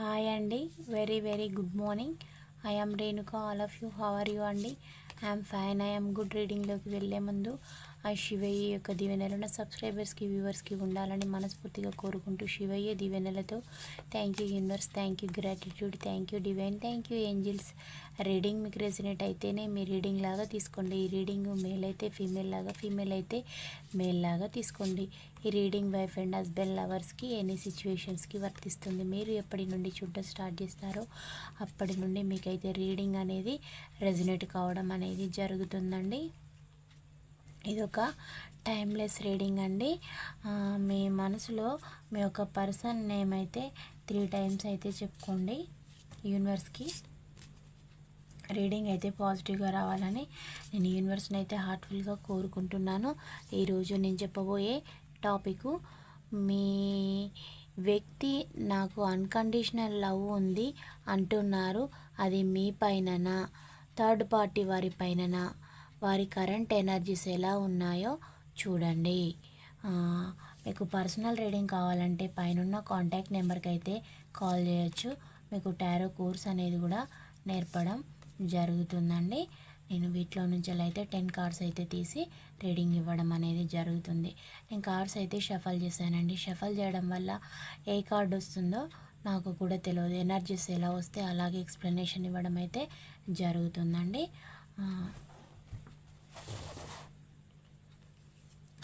Hi అండి very very good morning I am Renuka all of you how are you అండి I'm fine I'm good రీడింగ్లోకి వెళ్ళే ముందు. ఆ శివయ్య యొక్క దీవెనలు నా సబ్స్క్రైబర్స్కి వ్యూవర్స్కి ఉండాలని మనస్ఫూర్తిగా కోరుకుంటూ శివయ్య దీవెనలతో thank you universe thank you gratitude thank you divine thank you angels reading మీకు రెసినేట్ అయితేనే మీ రీడింగ్ లాగా తీసుకోండి. ఈ రీడింగ్ మేల్ అయితే ఫీమేల్ లాగా ఫీమేల్ అయితే మేల్ లాగా తీసుకోండి. ఈ రీడింగ్ వైఫ్ అండ్ హస్బెండ్ లవర్స్కి ఎనీ సిచ్యువేషన్స్కి వర్తిస్తుంది. మీరు ఎప్పటి నుండి చూడడం స్టార్ట్ చేస్తారో అప్పటి నుండి మీకైతే రీడింగ్ అనేది రెజినేట్ కావడం అనేది జరుగుతుందండి. ఇది ఒక టైమ్లెస్ రీడింగ్ అండి. మీ మనసులో మీ యొక్క పర్సన్ నేమ్ అయితే త్రీ టైమ్స్ అయితే చెప్పుకోండి. యూనివర్స్కి రీడింగ్ అయితే పాజిటివ్గా రావాలని నేను యూనివర్స్ని అయితే హార్ట్ఫుల్గా కోరుకుంటున్నాను. ఈరోజు నేను చెప్పబోయే టాపిక్ మీ వ్యక్తి నాకు అన్కండిషనల్ లవ్ ఉంది అంటున్నారు. అది మీ పైననా? థర్డ్ పార్టీ వారి పైననా? వారి కరెంట్ ఎనర్జీస్ ఎలా ఉన్నాయో చూడండి. మీకు పర్సనల్ రీడింగ్ కావాలంటే పైన కాంటాక్ట్ నెంబర్కి అయితే కాల్ చేయొచ్చు. మీకు టారో కోర్స్ అనేది కూడా నేర్పడం జరుగుతుందండి. నేను వీటిలో నుంచి అయితే టెన్ కార్డ్స్ అయితే తీసి రీడింగ్ ఇవ్వడం అనేది జరుగుతుంది. నేను కార్డ్స్ అయితే షఫల్ చేశానండి. షఫల్ చేయడం వల్ల ఏ కార్డ్ వస్తుందో నాకు కూడా తెలియదు ఎనర్జీస్ ఎలా వస్తే అలాగే ఎక్స్ప్లెనేషన్ ఇవ్వడం అయితే జరుగుతుందండి.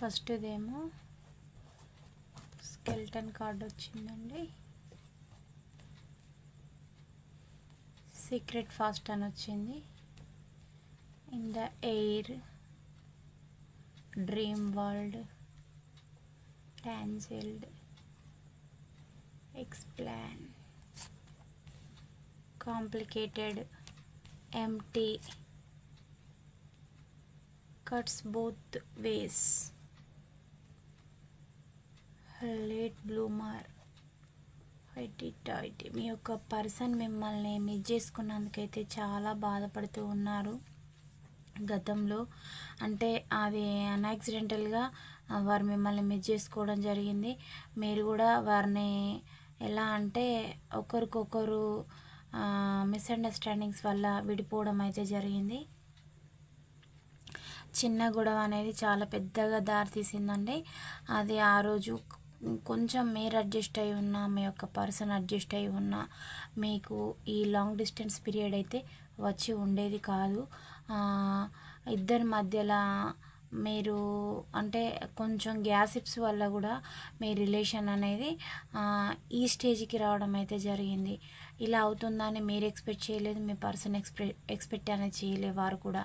ఫస్ట్ ఇదేమో స్కెల్టన్ కార్డ్ వచ్చిందండి. సీక్రెట్ ఫాస్ట్ అని వచ్చింది. In the air dream world tangled explain complicated empty cuts both ways. Late bloomer. It మీ యొక్క పర్సన్ మిమ్మల్ని మిస్ చేసుకున్నందుకైతే చాలా బాధపడుతూ ఉన్నారు గతంలో. అంటే అది అన్యాక్సిడెంటల్గా వారు మిమ్మల్ని మిస్ చేసుకోవడం జరిగింది. మీరు కూడా వారిని ఎలా అంటే ఒకరికొకరు మిస్అండర్స్టాండింగ్స్ వల్ల విడిపోవడం అయితే జరిగింది. చిన్న గొడవ అనేది చాలా పెద్దగా దారితీసిందండి. అది ఆ రోజు కొంచెం మీరు అడ్జస్ట్ అయి ఉన్నా మీ యొక్క పర్సన్ అడ్జస్ట్ అయి ఉన్నా మీకు ఈ లాంగ్ డిస్టెన్స్ పీరియడ్ అయితే వచ్చి ఉండేది కాదు. ఇద్దరి మధ్యలో మీరు అంటే కొంచెం గ్యాసిప్స్ వల్ల కూడా మీ రిలేషన్ అనేది ఈ స్టేజ్కి రావడం అయితే జరిగింది. ఇలా అవుతుందని మీరు ఎక్స్పెక్ట్ చేయలేదు మీ పర్సన్ ఎక్స్పె ఎక్స్పెక్ట్ అనేది చేయలేదు వారు కూడా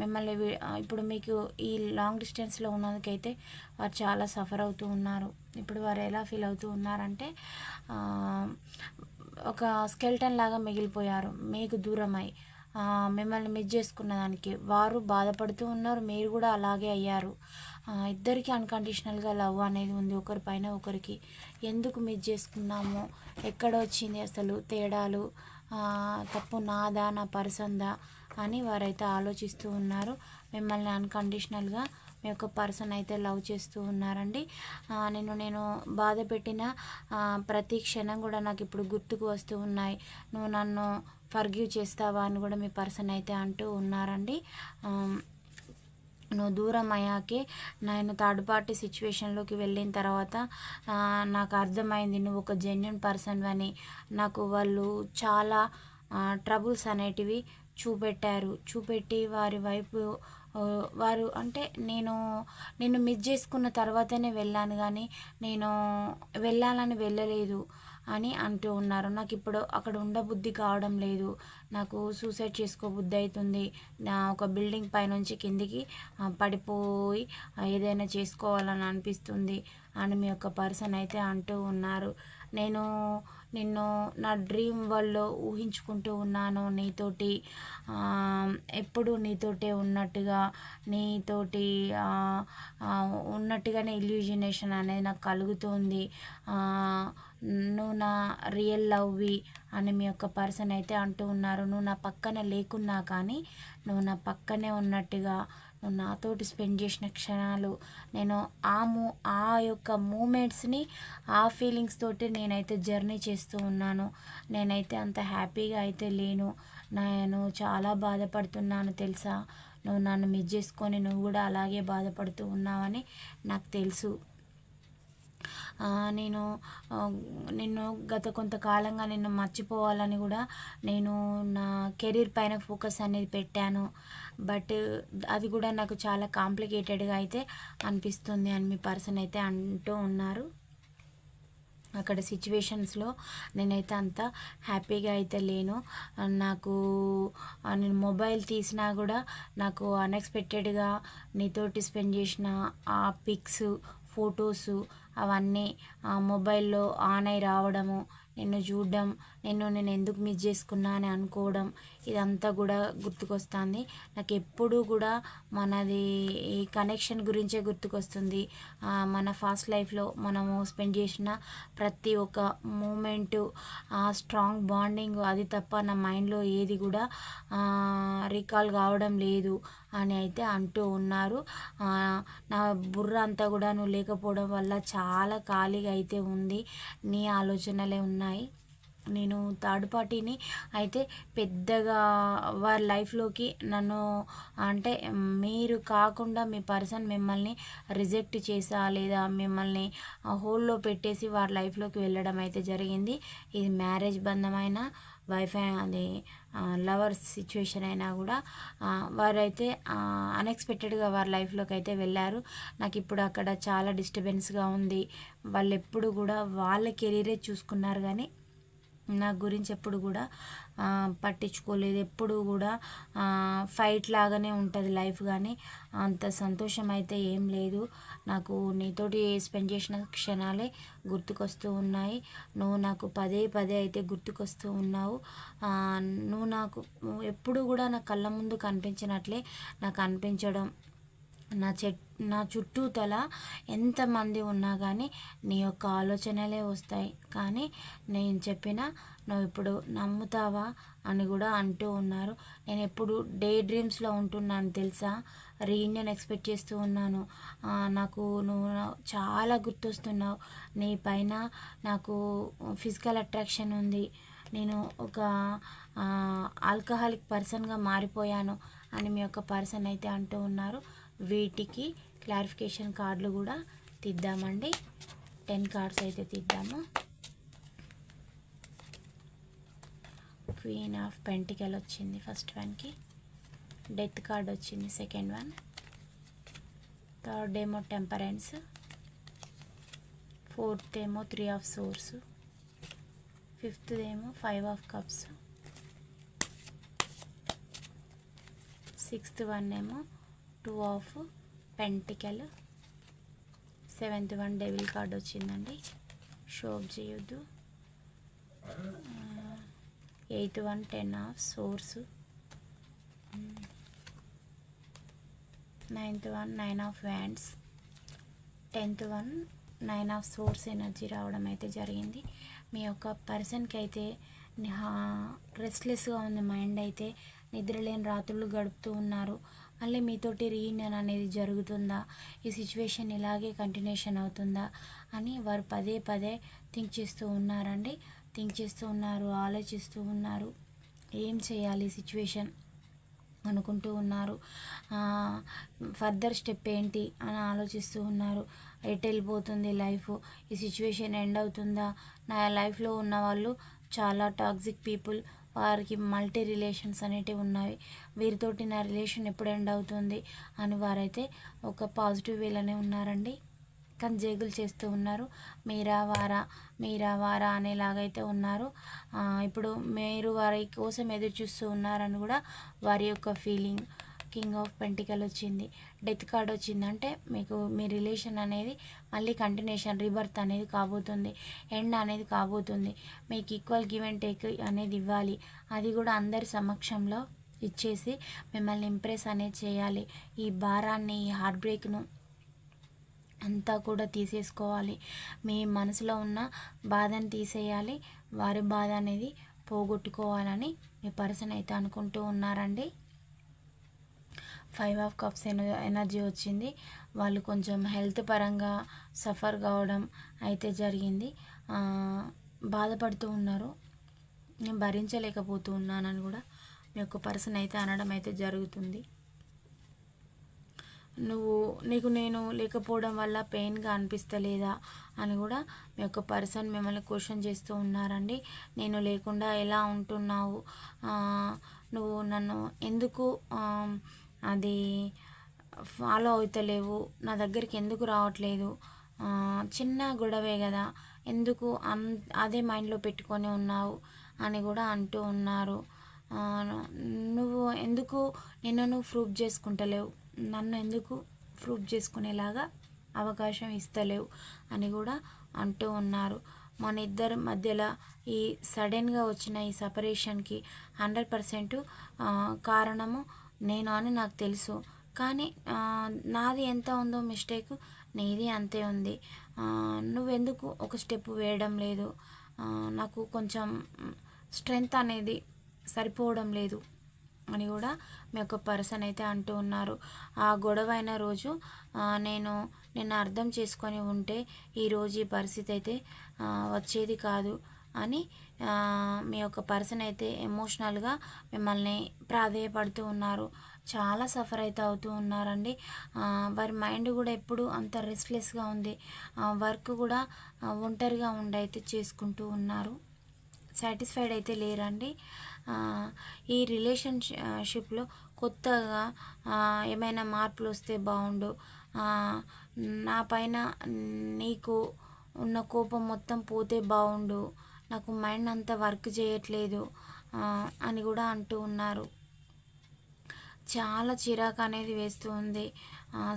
మిమ్మల్ని ఇప్పుడు మీకు ఈ లాంగ్ డిస్టెన్స్లో ఉన్నందుకైతే వారు చాలా సఫర్ అవుతూ ఉన్నారు. ఇప్పుడు వారు ఎలా ఫీల్ అవుతూ ఉన్నారంటే ఒక స్కెల్టన్ లాగా మిగిలిపోయారు. మీకు దూరమై. మిమ్మల్ని మిస్ చేసుకున్న దానికి వారు బాధపడుతూ ఉన్నారు మీరు కూడా అలాగే అయ్యారు. ఇద్దరికి అన్కండిషనల్గా లవ్ అనేది ఉంది ఒకరిపైన ఒకరికి. ఎందుకు మిస్ చేసుకున్నాము? ఎక్కడ వచ్చింది అసలు తేడాలు? తప్పు నాదా నా పర్సందా అని వారైతే ఆలోచిస్తూ ఉన్నారు. మిమ్మల్ని అన్కండిషనల్గా మీ యొక్క పర్సన్ అయితే లవ్ చేస్తూ ఉన్నారండి. నేను నేను బాధ పెట్టిన ప్రతి క్షణం కూడా నాకు ఇప్పుడు గుర్తుకు వస్తూ ఉన్నాయి. నువ్వు నన్ను ఫర్గివ్ చేస్తావా అని కూడా మీ పర్సన్ అయితే అంటూ ఉన్నారండి. నువ్వు దూరం అయ్యాకే నేను థర్డ్ పార్టీ సిచ్యువేషన్లోకి వెళ్ళిన తర్వాత నాకు అర్థమైంది నువ్వు ఒక జెన్యున్ పర్సన్ అని. నాకు వాళ్ళు చాలా ట్రబుల్స్ అనేటివి చూపెట్టారు. చూపెట్టి వారి వైపు వారు అంటే నేను నేను మిస్ చేసుకున్న తర్వాతనే వెళ్ళాను కానీ నేను వెళ్ళాలని వెళ్ళలేదు. అని అంటూ ఉన్నారు. నాకు ఇప్పుడు అక్కడ ఉండబుద్ధి కావడం లేదు. నాకు సూసైడ్ చేసుకోబుద్ధి అవుతుంది నా ఒక బిల్డింగ్ పైనుంచి కిందికి పడిపోయి ఏదైనా చేసుకోవాలని అనిపిస్తుంది అని మీ యొక్క పర్సన్ అయితే అంటూ ఉన్నారు. నేను నిన్ను నా డ్రీమ్ వరల్డ్లో ఊహించుకుంటూ ఉన్నాను నీతోటి. ఎప్పుడు నీతోటే ఉన్నట్టుగా నీతోటి ఉన్నట్టుగానే ఇల్యూజినేషన్ అనేది నాకు కలుగుతుంది. నువ్వు నా రియల్ లవ్వి అని మీ యొక్క పర్సన్ అయితే అంటూ ఉన్నారు. నువ్వు నా పక్కన లేకున్నా కానీ నువ్వు నా పక్కనే ఉన్నట్టుగా నువ్వు నాతోటి స్పెండ్ చేసిన క్షణాలు నేను ఆ మూ ఆ యొక్క మూమెంట్స్ని ఆ ఫీలింగ్స్ తోటి నేనైతే జర్నీ చేస్తూ ఉన్నాను. నేనైతే అంత హ్యాపీగా అయితే లేను. నేను చాలా బాధపడుతున్నాను తెలుసా? నువ్వు నన్ను మిస్ చేసుకొని నువ్వు కూడా అలాగే బాధపడుతూ ఉన్నావని నాకు తెలుసు. నేను నిన్ను గత కొంతకాలంగా నిన్ను మర్చిపోవాలని కూడా నేను నా కెరీర్ పైన ఫోకస్ అనేది పెట్టాను. బట్ అది కూడా నాకు చాలా కాంప్లికేటెడ్గా అయితే అనిపిస్తుంది అని మీ పర్సన్ అయితే అంటూ ఉన్నారు. అక్కడ సిచ్యువేషన్స్లో నేనైతే అంత హ్యాపీగా అయితే లేను. నాకు నేను మొబైల్ తీసినా కూడా నాకు అన్ఎక్స్పెక్టెడ్గా నీతోటి స్పెండ్ చేసిన ఆ పిక్స్ ఫొటోసు అవన్నీ ఆ మొబైల్లో ఆన్ అయి రావడము నిన్ను చూడడం నేను నేను ఎందుకు మిస్ చేసుకున్నా అని అనుకోవడం ఇదంతా కూడా గుర్తుకొస్తుంది. నాకు ఎప్పుడూ కూడా మనది ఈ కనెక్షన్ గురించే గుర్తుకొస్తుంది. మన ఫాస్ట్ లైఫ్లో మనము స్పెండ్ చేసిన ప్రతి ఒక్క మూమెంటు ఆ స్ట్రాంగ్ బాండింగ్ అది తప్ప నా మైండ్లో ఏది కూడా రీకాల్ కావడం లేదు అని అయితే అంటూ ఉన్నారు. నా బుర్ర అంతా కూడా నువ్వు లేకపోవడం వల్ల చాలా ఖాళీగా అయితే ఉంది. నీ ఆలోచనలే ఉన్నాయి. నేను థర్డ్ పార్టీని అయితే పెద్దగా వారి లైఫ్లోకి నన్ను అంటే మీరు కాకుండా మీ పర్సన్ మిమ్మల్ని రిజెక్ట్ చేసా లేదా మిమ్మల్ని హోల్లో పెట్టేసి వారి లైఫ్లోకి వెళ్ళడం అయితే జరిగింది. ఇది మ్యారేజ్ బంధమైన వైఫై అది లవర్స్ సిచ్యువేషన్ అయినా కూడా వారైతే అన్ఎక్స్పెక్టెడ్గా వారి లైఫ్లోకి అయితే వెళ్ళారు. నాకు ఇప్పుడు అక్కడ చాలా డిస్టర్బెన్స్గా ఉంది. వాళ్ళు ఎప్పుడు కూడా వాళ్ళ కెరీరే చూసుకున్నారు కానీ నా గురించి ఎప్పుడు కూడా పట్టించుకోలేదు. ఎప్పుడు కూడా ఫైట్ లాగానే ఉంటుంది లైఫ్ కానీ అంత సంతోషం అయితే ఏం లేదు. నాకు నీతోటి స్పెండ్ చేసిన క్షణాలే గుర్తుకొస్తూ ఉన్నాయి. నువ్వు నాకు పదే పదే అయితే గుర్తుకొస్తూ ఉన్నావు. నువ్వు నాకు ఎప్పుడు కూడా నా కళ్ళ ముందు కనిపించినట్లే నాకు అనిపించడం నా చెట్ నా చుట్టూతల ఎంతమంది ఉన్నా కానీ నీ యొక్క ఆలోచనలే వస్తాయి. కానీ నేను చెప్పిన నువ్వు ఇప్పుడు నమ్ముతావా అని కూడా అంటూ ఉన్నారు. నేను ఎప్పుడు డే డ్రీమ్స్లో ఉంటున్నాను తెలుసా? రీయూనియన్ ఎక్స్పెక్ట్ చేస్తూ ఉన్నాను. నాకు నువ్వు చాలా గుర్తొస్తున్నావు. నీ పైన నాకు ఫిజికల్ అట్రాక్షన్ ఉంది. నేను ఒక ఆల్కహాలిక్ పర్సన్గా మారిపోయాను అని మీ యొక్క పర్సన్ అయితే అంటూ ఉన్నారు. వీటికి క్లారిఫికేషన్ కార్డులు కూడా తీద్దామండి. టెన్ కార్డ్స్ అయితే తీద్దాము. క్వీన్ ఆఫ్ పెంటికల్ వచ్చింది ఫస్ట్ వన్కి. డెత్ కార్డ్ వచ్చింది సెకండ్ వన్. థర్డ్ ఏమో టెంపరెన్స్. ఫోర్త్ ఏమో త్రీ ఆఫ్ సోర్స్. ఫిఫ్త్ ఏమో five of cups. Sixth one ఏమో two of pentacle. Seventh one devil card వచ్చిందండి. షోప్ చేయొద్దు. Eighth one ten of swords. Ninth one nine of wands. Tenth one nine of swords energy రావడం అయితే జరిగింది. మీ యొక్క పర్సన్కి అయితే రెస్ట్లెస్గా ఉంది మైండ్ అయితే నిద్రలేని రాత్రులు గడుపుతూ ఉన్నారు. మళ్ళీ మీతోటి రీయూనియన్ అనేది జరుగుతుందా? ఈ సిచ్యువేషన్ ఇలాగే కంటిన్యూషన్ అవుతుందా? అని వారు పదే పదే థింక్ చేస్తూ ఉన్నారండి. థింక్ చేస్తూ ఉన్నారు ఆలోచిస్తూ ఉన్నారు. ఏం చేయాలి సిచ్యువేషన్ అనుకుంటూ ఉన్నారు. ఫర్దర్ స్టెప్ ఏంటి? అని ఆలోచిస్తూ ఉన్నారు. ఎటు వెళ్ళిపోతుంది లైఫ్ ఈ సిచ్యువేషన్ ఎండ్ అవుతుందా? నా లైఫ్లో ఉన్న వాళ్ళు చాలా టాక్సిక్ పీపుల్ వారికి మల్టీ రిలేషన్స్ అనేటివి ఉన్నాయి. వీరితోటి నా రిలేషన్ ఎప్పుడు ఎండ్ అవుతుంది అని వారైతే ఒక పాజిటివ్ వేలోనే ఉన్నారండి. కానీ జేగులు చేస్తూ ఉన్నారు. మీరా వారా మీరా వారా అనేలాగైతే ఉన్నారు. ఇప్పుడు మీరు వారి కోసం ఎదురు చూస్తూ ఉన్నారని కూడా వారి యొక్క ఫీలింగ్ కింగ్ ఆఫ్ పెంటికల్ వచ్చింది. డెత్ కార్డ్ వచ్చింది. అంటే మీకు మీ రిలేషన్ అనేది మళ్ళీ కంటిన్యూషన్ రీబర్త్ అనేది కాబోతుంది. ఎండ్ అనేది కాబోతుంది. మీకు ఈక్వల్ గివ్ అండ్ టేక్ అనేది ఇవ్వాలి. అది కూడా అందరి సమక్షంలో ఇచ్చేసి మిమ్మల్ని ఇంప్రెస్ అనేది చేయాలి. ఈ భారాన్ని ఈ హార్ట్ బ్రేక్ను అంతా కూడా తీసేసుకోవాలి. మీ మనసులో ఉన్న బాధని తీసేయాలి. వారి బాధ అనేది పోగొట్టుకోవాలని మీ పర్సన్ అయితే అనుకుంటూ ఉన్నారండి. ఫైవ్ ఆఫ్ కప్స్ ఎనర్జీ వచ్చింది. వాళ్ళు కొంచెం హెల్త్ పరంగా సఫర్ కావడం అయితే జరిగింది. బాధపడుతూ ఉన్నారు. నేను భరించలేకపోతూ ఉన్నానని కూడా మీ యొక్క పర్సన్ అయితే అనడం అయితే జరుగుతుంది. నువ్వు నీకు నేను లేకపోవడం వల్ల పెయిన్గా అనిపిస్తలేదా అని కూడా మీ యొక్క పర్సన్ మిమ్మల్ని క్వశ్చన్ చేస్తూ ఉన్నారండి. నేను లేకుండా ఎలా ఉంటున్నావు? నువ్వు నన్ను ఎందుకు అది ఫాలో అవుతలేవు నా దగ్గరికి ఎందుకు రావట్లేదు? చిన్న గొడవే కదా ఎందుకు అన్ అదే మైండ్లో పెట్టుకొని ఉన్నావు అని కూడా అంటూ ఉన్నారు. నువ్వు ఎందుకు నిన్ను నువ్వు ప్రూఫ్ చేసుకుంటలేవు? నన్ను ఎందుకు ప్రూఫ్ చేసుకునేలాగా అవకాశం ఇస్తలేవు? అని కూడా అంటూ ఉన్నారు. మన ఇద్దరి మధ్యలో ఈ సడన్గా వచ్చిన ఈ సపరేషన్కి హండ్రెడ్ పర్సెంట్ కారణము నేను అని నాకు తెలుసు. కానీ నాది ఎంత ఉందో మిస్టేక్ నీది అంతే ఉంది. నువ్వెందుకు ఒక స్టెప్ వేయడం లేదు? నాకు కొంచెం స్ట్రెంగ్త్ అనేది సరిపోవడం లేదు అని కూడా మీ యొక్క పర్సన్ అయితే అంటూ ఉన్నారు. ఆ గొడవ అయిన రోజు నేను నిన్ను అర్థం చేసుకొని ఉంటే ఈరోజు ఈ పరిస్థితి అయితే వచ్చేది కాదు అని మీ యొక్క పర్సన్ అయితే ఎమోషనల్గా మిమ్మల్ని ప్రాధేయపడుతూ ఉన్నారు. చాలా సఫర్ అయితే అవుతూ ఉన్నారండి. వారి మైండ్ కూడా ఎప్పుడు అంత రెస్ట్లెస్గా ఉంది. వర్క్ కూడా ఒంటరిగా ఉండి అయితే చేసుకుంటూ ఉన్నారు. సాటిస్ఫైడ్ అయితే లేరండి. ఈ రిలేషన్షిప్లో కొత్తగా ఏమైనా మార్పులు వస్తే బాగుండు. నా పైన నీకు ఉన్న కోపం మొత్తం పోతే బాగుండు. నాకు మైండ్ అంత వర్క్ చేయట్లేదు అని కూడా అంటూ ఉన్నారు. చాలా చిరాకు అనేది వేస్తూ ఉంది.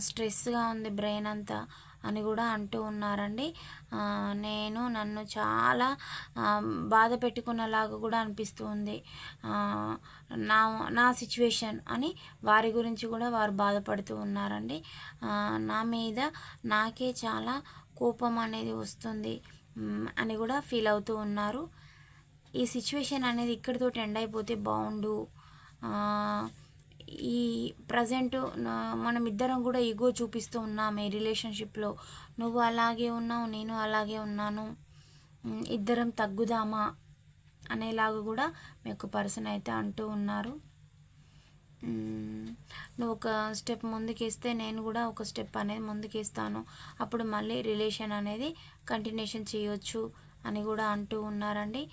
స్ట్రెస్గా ఉంది బ్రెయిన్ అంతా అని కూడా అంటూ ఉన్నారండి. నేను నన్ను చాలా బాధ పెట్టుకున్నలాగా కూడా అనిపిస్తుంది నా నా సిచ్యువేషన్ అని వారి గురించి కూడా వారు బాధపడుతూ ఉన్నారండి. నా మీద నాకే చాలా కోపం అనేది వస్తుంది. అని కూడా ఫీల్ అవుతూ ఉన్నారు. ఈ సిచ్యువేషన్ అనేది ఇక్కడితో ఎండ్ అయిపోతే బాగుండు. ఈ ప్రజెంట్ మనం ఇద్దరం కూడా ఈగో చూపిస్తూ ఉన్నాం ఈ రిలేషన్షిప్లో నువ్వు అలాగే ఉన్నావు నేను అలాగే ఉన్నాను. ఇద్దరం తగ్గుదామా అనేలాగా కూడా మీ యొక్క పర్సన్ అయితే అంటూ ఉన్నారు. నువ్వు ఒక స్టెప్ ముందుకేస్తే నేను కూడా ఒక స్టెప్ అనేది ముందుకేస్తాను. అప్పుడు మళ్ళీ రిలేషన్ అనేది కంటిన్యూషన్ చేయొచ్చు అని కూడా అంటూ ఉన్నారండి.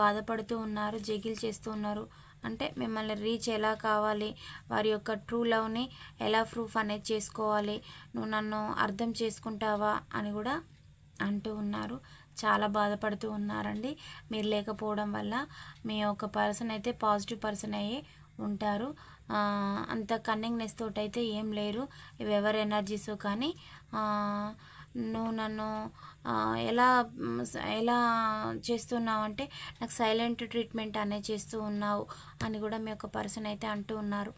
బాధపడుతూ ఉన్నారు జగిల్ చేస్తూ ఉన్నారు. అంటే మిమ్మల్ని రీచ్ ఎలా కావాలి వారి యొక్క ట్రూ లవ్ని ఎలా ప్రూఫ్ అనేది చేసుకోవాలి నువ్వు నన్ను అర్థం చేసుకుంటావా అని కూడా అంటూ ఉన్నారు. చాలా బాధపడుతూ ఉన్నారండి. మీరు లేకపోవడం వల్ల మీ యొక్క పర్సన్ అయితే పాజిటివ్ పర్సన్ అయ్యి ఉంటారు. అంత కన్నింగ్నెస్ తోటి అయితే ఏం లేరు. ఎవరి ఎనర్జీస్ కానీ నువ్వు నన్ను ఎలా ఎలా చేస్తున్నావు అంటే నాకు సైలెంట్ ట్రీట్మెంట్ అనేది చేస్తూ ఉన్నావు అని కూడా మీ యొక్క పర్సన్ అయితే అంటూ ఉన్నారు.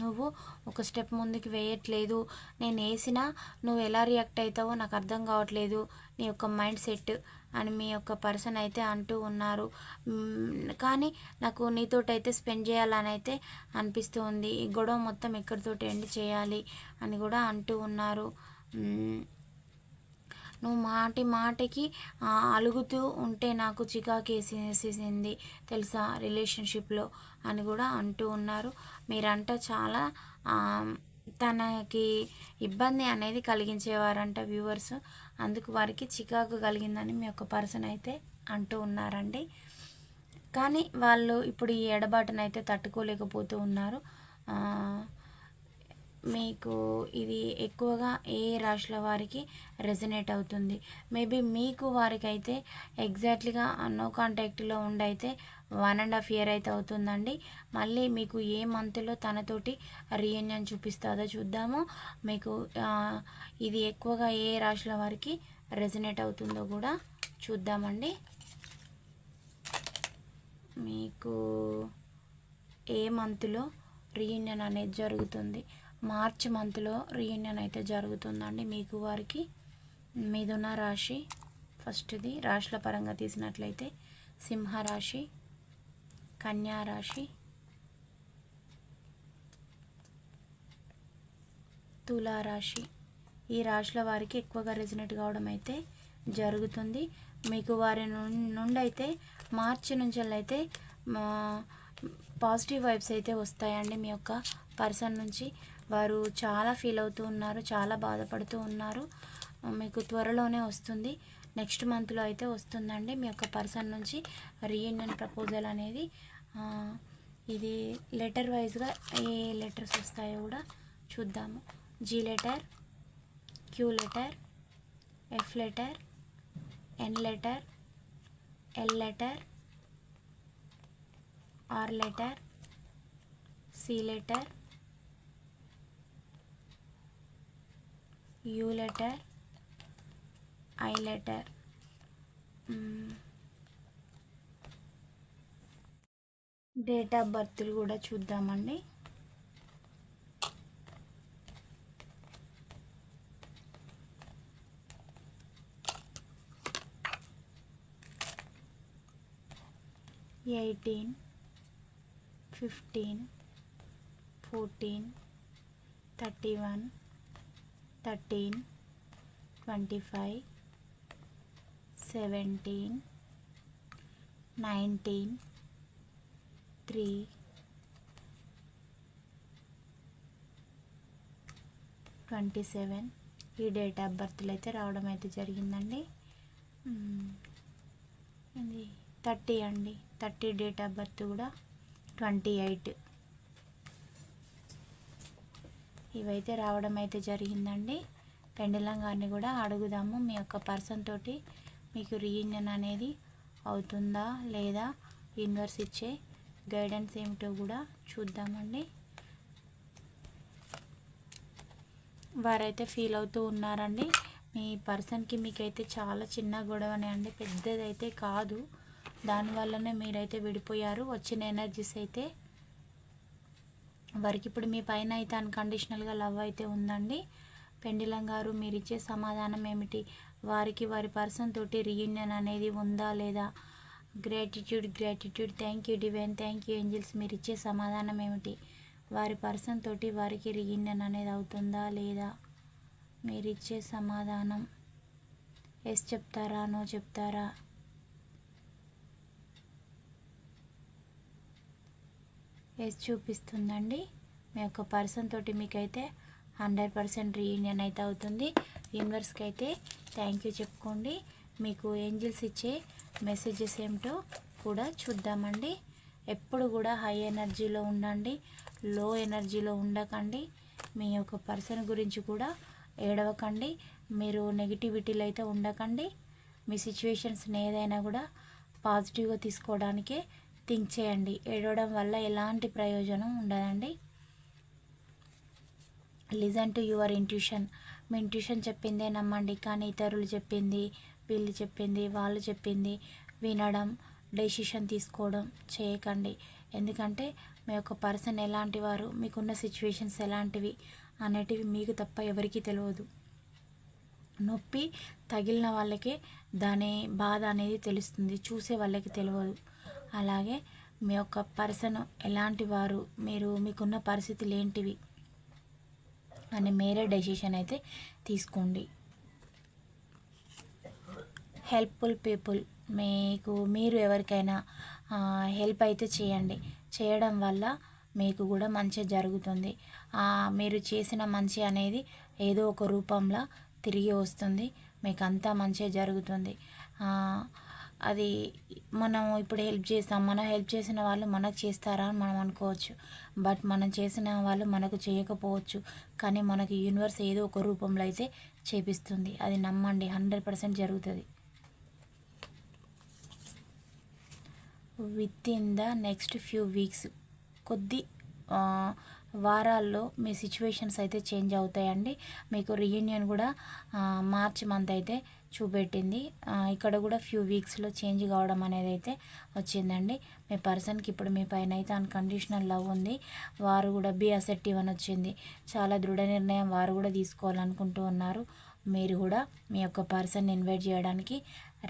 నువ్వు ఒక స్టెప్ ముందుకు వేయట్లేదు. నేను వేసినా నువ్వు ఎలా రియాక్ట్ అవుతావో నాకు అర్థం కావట్లేదు. నీ యొక్క మైండ్ సెట్ అని మీ యొక్క పర్సన్ అయితే అంటూ ఉన్నారు. కానీ నాకు నీతోటైతే స్పెండ్ చేయాలని అయితే అనిపిస్తూ ఉంది. ఈ గొడవ మొత్తం ఎక్కడితోటి ఎండ్ చేయాలి అని కూడా అంటూ ఉన్నారు. నువ్వు మాటి మాటికి అలుగుతూ ఉంటే నాకు చికాకేసేసింది తెలుసా రిలేషన్షిప్లో అని కూడా అంటూ ఉన్నారు. మీరంట చాలా తనకి ఇబ్బంది అనేది కలిగించేవారంట వ్యూవర్స్. అందుకు వారికి చికాకు కలిగిందని మీ యొక్క పర్సన్ అయితే అంటూ ఉన్నారండి. కానీ వాళ్ళు ఇప్పుడు ఈ ఎడబాటునైతే తట్టుకోలేకపోతూ ఉన్నారు. మీకు ఇది ఎక్కువగా ఏ రాశుల వారికి రెజనేట్ అవుతుంది? మేబీ మీకు వారికైతే ఎగ్జాక్ట్లీగా నో కాంటాక్ట్లో ఉండైతే వన్ అండ్ హాఫ్ ఇయర్ అయితే అవుతుందండి. మళ్ళీ మీకు ఏ మంత్లో తనతోటి రీయూనియన్ చూపిస్తుందో చూద్దాము. మీకు ఇది ఎక్కువగా ఏ రాశుల వారికి రెజనేట్ అవుతుందో కూడా చూద్దామండి. మీకు ఏ మంత్లో రీయూనియన్ అనేది జరుగుతుంది? మార్చ్ మంత్లో రీయూనియన్ అయితే జరుగుతుందండి మీకు వారికి. మిథున రాశి ఫస్ట్ది. రాశుల పరంగా తీసినట్లయితే సింహరాశి కన్యా రాశి. తులారాశి ఈ రాశుల వారికి ఎక్కువగా రెజినేట్ కావడం అయితే జరుగుతుంది. మీకు వారి నుండి అయితే మార్చి నుంచి అయితే పాజిటివ్ వైబ్స్ అయితే వస్తాయండి మీ యొక్క పర్సన్ నుంచి. వారు చాలా ఫీల్ అవుతూ ఉన్నారు చాలా బాధపడుతూ ఉన్నారు. మీకు త్వరలోనే వస్తుంది. నెక్స్ట్ మంత్లో అయితే వస్తుందండి మీ యొక్క పర్సన్ నుంచి రీయూనియన్ ప్రపోజల్ అనేది. ఇది లెటర్ వైజ్గా ఏ లెటర్స్ వస్తాయో కూడా చూద్దాము. G letter Q letter F letter N letter L letter R letter C letter U letter I letter. Date of బర్త్లు కూడా చూద్దామండి. Eighteen fifteen fourteen thirty one thirteen twenty five seventeen nineteen three twenty seven ఈ date of బర్త్లు అయితే రావడం అయితే జరిగిందండి. ఇది thirty అండి. థర్టీ డేట్ ఆఫ్ బర్త్ కూడా ట్వంటీ ఎయిట్. ఇవైతే రావడం అయితే జరిగిందండి. పెండలం గారిని కూడా అడుగుదాము. మీ యొక్క పర్సన్ తోటి మీకు రీయూనియన్ అనేది అవుతుందా లేదా? యూనివర్స్ ఇచ్చే గైడెన్స్ ఏమిటో కూడా చూద్దామండి. వారైతే ఫీల్ అవుతూ ఉన్నారండి. మీ పర్సన్కి మీకైతే చాలా చిన్న గొడవనే అండి. పెద్దదైతే కాదు. దానివల్లనే మీరైతే విడిపోయారు. వచ్చిన ఎనర్జీస్ అయితే వారికి ఇప్పుడు మీ పైన అయితే అన్కండిషనల్గా లవ్ అయితే ఉందండి. పెండిలం గారు మీరు ఇచ్చే సమాధానం ఏమిటి? వారికి వారి పర్సన్ తోటి రీయూనియన్ అనేది ఉందా లేదా? Gratitude gratitude. Thank you divine thank you angels. మీరు ఇచ్చే సమాధానం ఏమిటి? వారి పర్సన్ తోటి వారికి రీయూనియన్ అనేది అవుతుందా లేదా? మీరు ఇచ్చే సమాధానం. ఎస్ చెప్తారా? నో చెప్తారా? ఎస్ చూపిస్తుందండి. మీ యొక్క పర్సన్ తోటి మీకైతే హండ్రెడ్ పర్సెంట్ రీయూనియన్ అయితే అవుతుంది. యూనివర్స్కి అయితే థ్యాంక్ యూ చెప్పుకోండి. మీకు ఏంజిల్స్ ఇచ్చే మెసేజెస్ ఏమిటో కూడా చూద్దామండి. ఎప్పుడు కూడా హై ఎనర్జీలో ఉండండి. లో ఎనర్జీలో ఉండకండి. మీ యొక్క పర్సన్ గురించి కూడా ఏడవకండి. మీరు నెగిటివిటీలో అయితే ఉండకండి. మీ సిచ్యువేషన్స్ని ఏదైనా కూడా పాజిటివ్గా తీసుకోవడానికే థింక్ చేయండి. ఏడవడం వల్ల ఎలాంటి ప్రయోజనం ఉండదండి. Listen to your intuition. Me intuition చెప్పిందే నమ్మండి. కానీ ఇతరులు చెప్పింది వీళ్ళు చెప్పింది వాళ్ళు చెప్పింది వినడం డెసిషన్ తీసుకోవడం చేయకండి. ఎందుకంటే మీ యొక్క పర్సన్ ఎలాంటి వారు మీకున్న సిచ్యువేషన్స్ ఎలాంటివి అనేటివి మీకు తప్ప ఎవరికీ తెలియదు. నొప్పి తగిలిన వాళ్ళకే దాని బాధ అనేది తెలుస్తుంది చూసే వాళ్ళకి తెలియదు. అలాగే మీ యొక్క పర్సన్ ఎలాంటి వారు మీరు మీకున్న పరిస్థితులు ఏంటివి అని మీరే డెసిషన్ అయితే తీసుకోండి. హెల్ప్ఫుల్ పీపుల్ మీకు మీరు ఎవరికైనా హెల్ప్ అయితే చేయండి. చేయడం వల్ల మీకు కూడా మంచి జరుగుతుంది. మీరు చేసిన మంచి అనేది ఏదో ఒక రూపంలో తిరిగి వస్తుంది. మీకు అంతా మంచి జరుగుతుంది. అది మనం ఇప్పుడు హెల్ప్ చేస్తాం. మనం హెల్ప్ చేసిన వాళ్ళు మనకు చేస్తారా అని మనం అనుకోవచ్చు. బట్ మనం చేసిన వాళ్ళు మనకు చేయకపోవచ్చు. కానీ మనకు యూనివర్స్ ఏదో ఒక రూపంలో అయితే చేపిస్తుంది. అది నమ్మండి. హండ్రెడ్ పర్సెంట్ జరుగుతుంది. Within the next few weeks కొద్ది వారాల్లో మీ సిచ్యువేషన్స్ అయితే చేంజ్ అవుతాయండి. మీకు రీయూనియన్ కూడా మార్చ్ మంత్ అయితే చూపెట్టింది. ఇక్కడ కూడా ఫ్యూ వీక్స్లో చేంజ్ కావడం అనేది అయితే వచ్చిందండి. మీ పర్సన్కి ఇప్పుడు మీ పైన అయితే అన్కండిషనల్ లవ్ ఉంది. వారు కూడా బి అసెప్టివ్ అని వచ్చింది. చాలా దృఢ నిర్ణయం వారు కూడా తీసుకోవాలనుకుంటూ ఉన్నారు. మీరు కూడా మీ యొక్క పర్సన్ ఇన్వైట్ చేయడానికి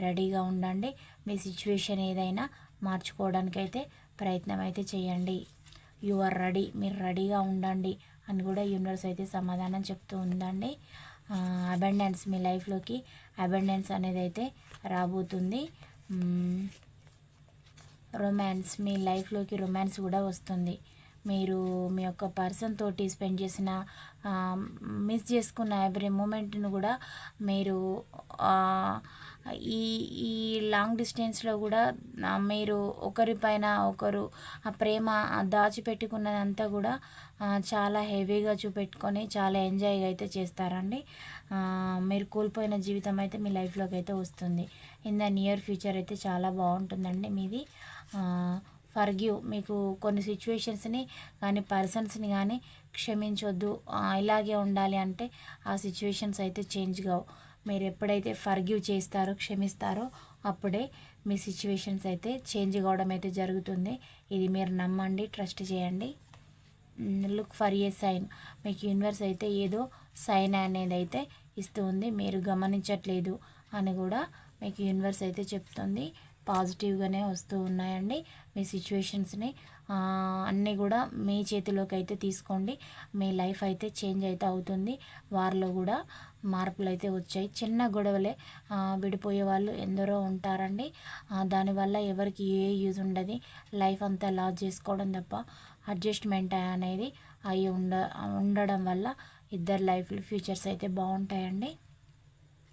రెడీగా ఉండండి. మీ సిచ్యువేషన్ ఏదైనా మార్చుకోవడానికి అయితే ప్రయత్నం అయితే చేయండి. యు ఆర్ రెడీ మీరు రెడీగా ఉండండి అని కూడా యూనివర్స్ అయితే సమాధానం చెప్తూ ఉందండి. అబెండెన్స్ మీ లైఫ్లోకి అబెండెన్స్ అనేది అయితే రాబోతుంది. రొమాన్స్ మీ లైఫ్లోకి రొమాన్స్ కూడా వస్తుంది. మీరు మీ యొక్క పర్సన్ తోటి స్పెండ్ చేసిన మిస్ చేసుకున్న ఎవ్రీ మూమెంట్ను కూడా మీరు ఈ ఈ లాంగ్ డిస్టెన్స్లో కూడా మీరు ఒకరిపైన ఒకరు ఆ ప్రేమ దాచిపెట్టుకున్నదంతా కూడా చాలా హెవీగా చూపెట్టుకొని చాలా ఎంజాయ్గా అయితే చేస్తారండి. మీరు కోల్పోయిన జీవితం అయితే మీ లైఫ్లోకి అయితే వస్తుంది. ఇన్ ద నియర్ ఫ్యూచర్ అయితే చాలా బాగుంటుందండి మీది. ఫర్గ్యూ మీకు కొన్ని సిచ్యువేషన్స్ని కానీ పర్సన్స్ని కానీ క్షమించొద్దు. ఇలాగే ఉండాలి అంటే ఆ సిచ్యువేషన్స్ అయితే చేంజ్ కావు. మీరు ఎప్పుడైతే ఫర్గ్యూ చేస్తారో క్షమిస్తారో అప్పుడే మీ సిచ్యువేషన్స్ అయితే చేంజ్ కావడం అయితే జరుగుతుంది. ఇది మీరు నమ్మండి ట్రస్ట్ చేయండి. Look for a sign. మీకు యూనివర్స్ అయితే ఏదో సైన్ అనేది అయితే ఇస్తూ ఉంది. మీరు గమనించట్లేదు అని కూడా మీకు యూనివర్స్ అయితే చెప్తుంది. పాజిటివ్గానే వస్తూ ఉన్నాయండి. మీ సిచ్యువేషన్స్ని అన్నీ కూడా మీ చేతిలోకి అయితే తీసుకోండి. మీ లైఫ్ అయితే చేంజ్ అయితే అవుతుంది. వారిలో కూడా మార్పులు అయితే వచ్చాయి. చిన్న గొడవలే విడిపోయే వాళ్ళు ఎందరో ఉంటారండి. దానివల్ల ఎవరికి ఏ యూజ్ ఉండదు. లైఫ్ అంతా లాస్ చేసుకోవడం తప్ప అడ్జస్ట్మెంట్ అనేది అయి ఉండ ఉండడం వల్ల ఇద్దరు లైఫ్లు ఫ్యూచర్స్ అయితే బాగుంటాయండి.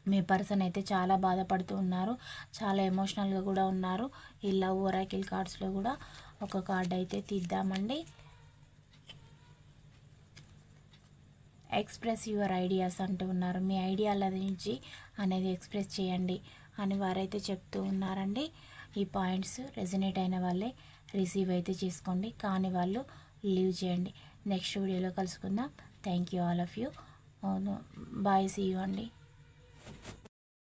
మీ పర్సన్ అయితే చాలా బాధపడుతూ ఉన్నారు. చాలా ఎమోషనల్గా కూడా ఉన్నారు. ఈ లవ్ ఒరాకిల్ కార్డ్స్లో కూడా ఒక కార్డ్ అయితే తీద్దామండి. ఎక్స్ప్రెస్ యువర్ ఐడియాస్ అంటూ ఉన్నారు మీ ఐడియాల నుంచి అనేది ఎక్స్ప్రెస్ చేయండి అని వారైతే చెప్తూ ఉన్నారండి. ఈ పాయింట్స్ రెజినేట్ అయిన వాళ్ళే రిసీవ్ అయితే చేసుకోండి. కాని వాళ్ళు లీవ్ చేయండి. నెక్స్ట్ వీడియోలో కలుసుకుందాం. Thank you all of you bye see you అండి.